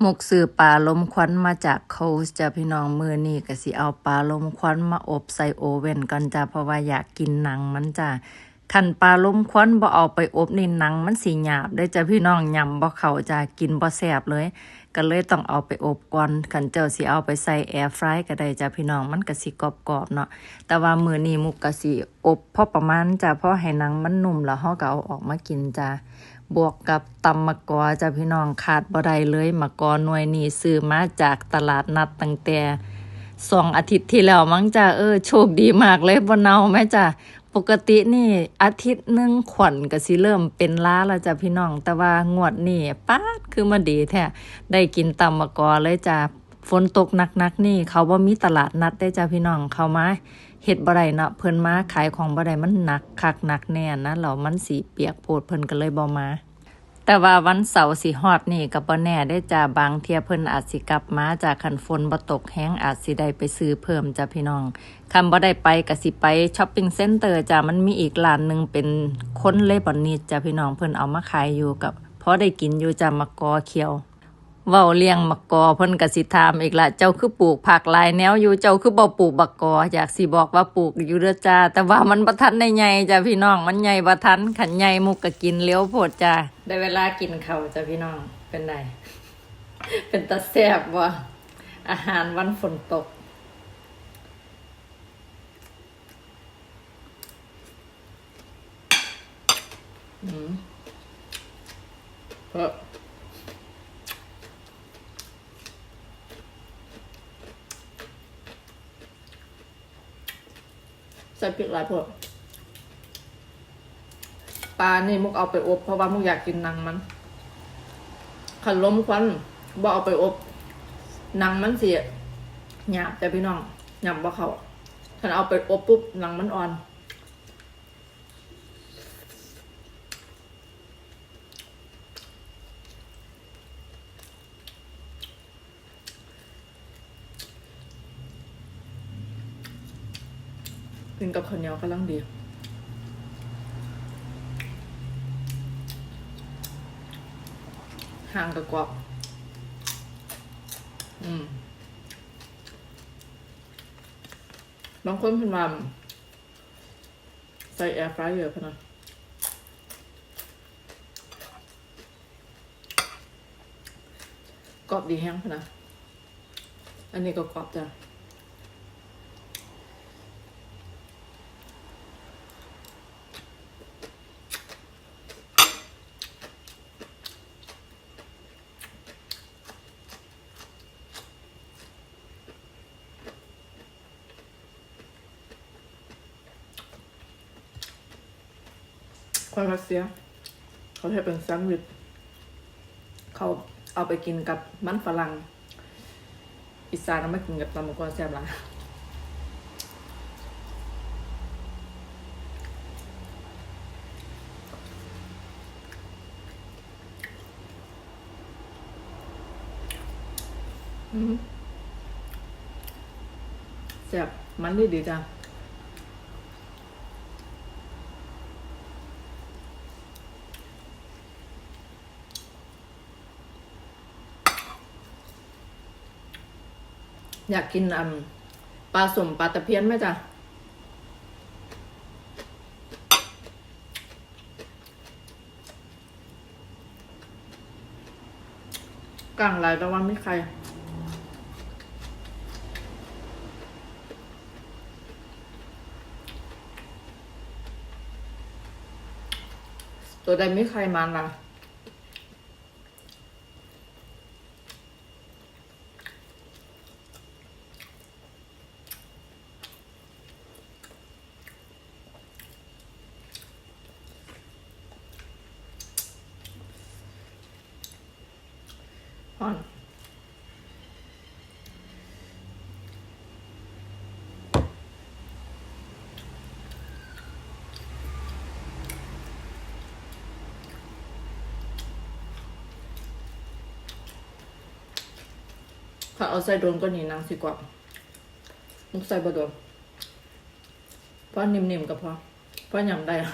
หมกซื้อปลาลมควันมาจากโคสจ้ะพี่น้องมือนี่ก็สิเอาปลาลมควันมาอบใส่โอเว่นกันจ้ะเพราะว่าอยากกินหนังมันจ้ะคันปลาลมควันบ่เอาไปอบนี่หนังมันสิหยาบได้จ้ะพี่น้องยำบ่เขาจ้ะกินบ่แซ่บเลย ก็เลยต้องเอาไปอบก่อนคันเจ้าสิเอาไปใส่แอร์ฟรายก็ได้จ้ะพี่น้องมันก็สิกรอบๆเนาะแต่ว่ามือนี้มุกก็สิอบพอประมาณจ้ะพอให้หนังมันนุ่มแล้วเฮาก็เอาออกมากินจ้ะ บวกกับตำมะกอจ้ะพี่น้องขาดบ่ได้เลยมะกอหน่วยนี้ซื้อมาจากตลาดนัดตั้งแต่สองอาทิตย์ที่แล้วมั้งจ้ะเออโชคดีมากเลยบ่เนาแม่จ้ะปกตินี่อาทิตย์นึงขวัญก็สิเริ่มเป็นล้าแล้วจ้ะพี่น้อง แต่ว่างวดนี่ป๊าดคือมาดีแท้ได้กินตำมะกอเลยจ้ะ ฝนตกหนักๆนี่ เขาบ่มีตลาดนัดได้จ้ะพี่น้องเขามาเฮ็ดบ่ได้เนาะเพิ่นมาขายของบ่ได้มันหนักคักหนักแน่นะแล้วมันสิเปียกโพดเพิ่นก็เลยบ่มา แต่ว่าวันเสาร์สิฮอดนี่ก็บ่แน่ได้จ้าบางเที่ยเพิ่นอาจสิกลับมาจากคันฝนบ่ตกแห้งอาจสิได้ไปซื้อเพิ่มจ้าพี่น้องคันบ่ได้ไปก็สิไปช้อปปิ้งเซ็นเตอร์จ้ามันมีอีกร้านหนึงเป็นคนเลบอนนีสจ้าพี่น้องเพิ่นเอามาขายอยู่กับพอได้กินอยู่จ้ามะกอเขียว เว้าเลี้ยงมะกอเพิ่นก็สิถามอีกละเจ้าคือปลูกผักหลายแนวอยู่เจ้าคือบ่ปลูกบักกออยากสิบอกว่าปลูกอยู่เด้อจ้าแต่ว่ามันบ่ทันได้ใหญ่จ้าพี่น้องมันใหญ่บ่ทันขันใหญ่มุกก็กินเลี้ยวโพดจ้าได้เวลากินข้าวจ้าพี่น้องเป็นไดเป็นตาแซ่บบ่อาหารวันฝนตก อืมเพราะ ใส่พริกหลายพวกปลานี่มุกเอาไปอบ เพราะว่ามุกอยากกินหนังมันขันล้มควันบ่เอาไปอบหนังมันเสียหยาบแต่พี่น้องหยาบบ่เขาขันเอาไปอบปุ๊บหนังมันอ่อน กินกับข้าวเหนียวกำลังดีห่างกับกรอบอืมบางคนเพิ่นว่าใส่แอร์ฟรายเยอะพนะกรอบดีแห้งพนะอันนี้ก็กรอบจ้ะ คนรัสเซีย เขาให้เป็นแซนด์วิชเขาเอาไปกินกับมันฝรั่งอีสานเอามากินกับตำมะกอนแซ่บหละอืมแซ่บมันดีดีจ้ะ อยากกินอืมปลาสมปลาตะเพียนไหมจ๊ะกลางไรแต่ว่าไม่ใคร ตัวใดไม่ใครมันล่ะ อ่อน ถ้าเอาใส่โดนก็หนีนางสิกว่ามุกใส่บะโดนเพราะนิ่มๆก็พอเพราะยำได้อะ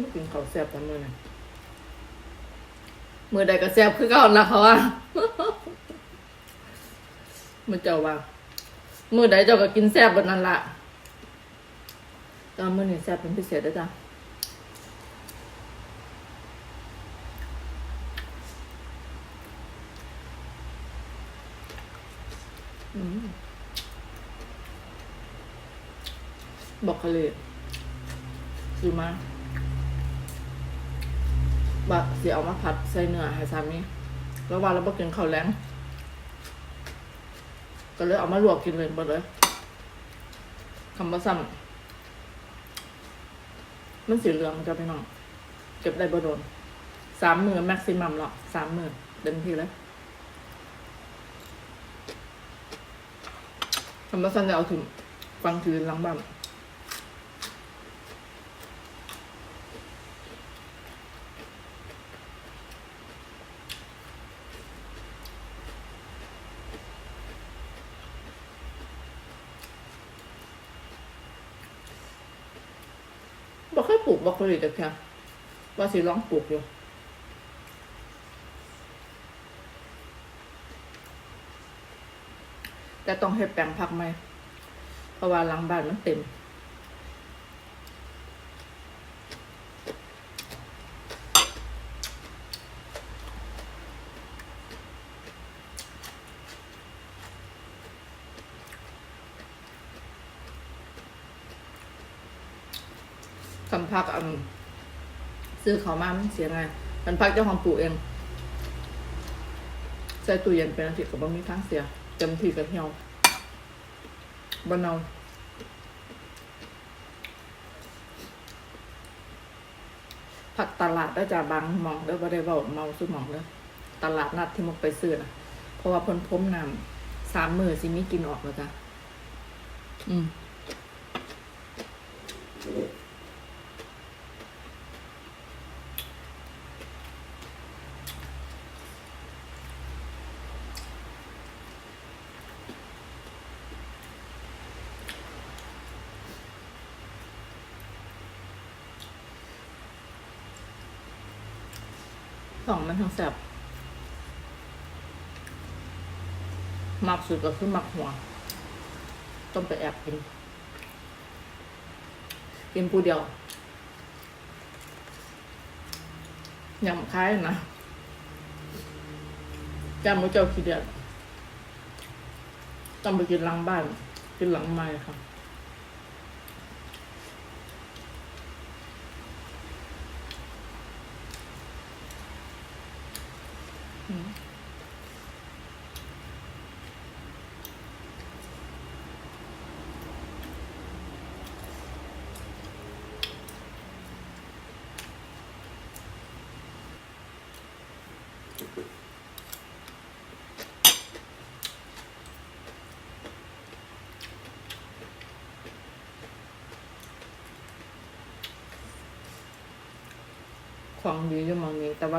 ไม่กินข้าวแซ่บทั้งมือนะมือใดก็แซ่บคือเก่าละเขาว่ามือเจ้าว่ามือใดเจ้าก็กินแซ่บบนนั้นละตอนมือนี่แซ่บเป็นพิเศษด้วยจ้ะอืมบอกเขาเลยซื้อมา บักเสียเอามาผัดใส่เนื้อให้สามีแล้วว่าเราบอกกินข้าวแรงก็เลยเอามาลวกกินเลยหมดเลยคำว่าซ้ำมันสีเหลืองจะไปน้องเก็บได้บ่โดนสามมือแม็กซิมัมหรอกสามมือเต็มที่เลยคำว่าซ้ำจะเอาถึงฟังถือหลังบ้าน บ่เคยปลูกบรอกโคลีแต่แค่ว่าสิลองปลูกอยู่แต่ต้องให้แปลงผักไหมเพราะว่าหลังบ้านมันเต็ม คำพักอันซื้อเขามามันเสียไงมันพักเจ้าของปลูกเองใส่ตู้เย็นเป็นอาทิตย์กับบะมีทั้งเสียเต็มที่กับเหี่ยวบนเอาผักตลาดได้จากบางหมองได้อบ่ได้เบาเมาสุดหมองเลยตลาดนัดที่มุกไปซื้อนะเพราะว่าเพ้นพรมน้ำสามมือสิมีกินออกแล้วจ้ะอืม สองมันทั้งแสบมักสุดก็คือมักหัว ต้องไปแอบกิน กินผู้เดียวยำคล้ายนะจำว่าเจ้าขี้เดียดต้องไปกินหลังบ้าน กินหลังไม้ค่ะ ของดีอยู่หมองนี้แต่ว่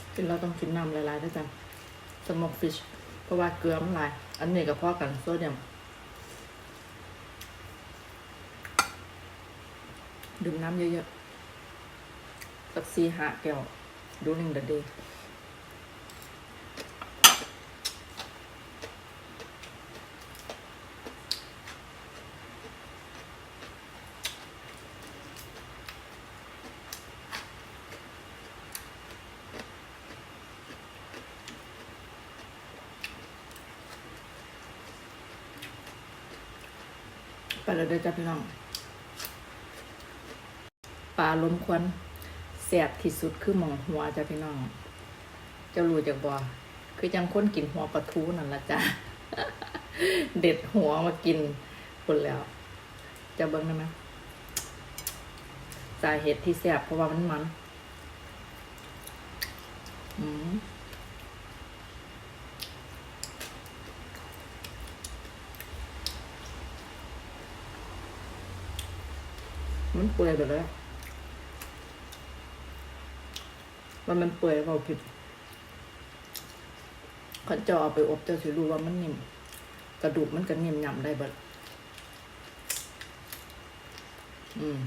กินเราต้องกินน้ำหลายๆด้วยจังสมอกฟิช เพราะว่าเกลือมันหลาย อันนี้กับพ่อกันโซเดียม ดื่มน้ำเยอะๆสักสี่ห้าแก้วดูหนึ่งเดเดย์ แล้วเด้อจ้าพี่น้องปลาล้มควันแสบที่สุดคือหมองหัวจ้าพี่น้อง เจะรู้จากบ่คือจังค้นกินหัวปลาทูนั่นละจ้าเด็ดหัวมากินคนแล้ว จะเบิ้งได้ไหมสาเหตุที่แสบเพราะว่ามันมัน อืม มันเปื่อยไปแล้วมันมันเปื่อยเราผิดขันจะเอาไปอบเจะสิรู้ว่ามันนิ่ม กระดูกมันก็นิ่มยำได้บิดอืม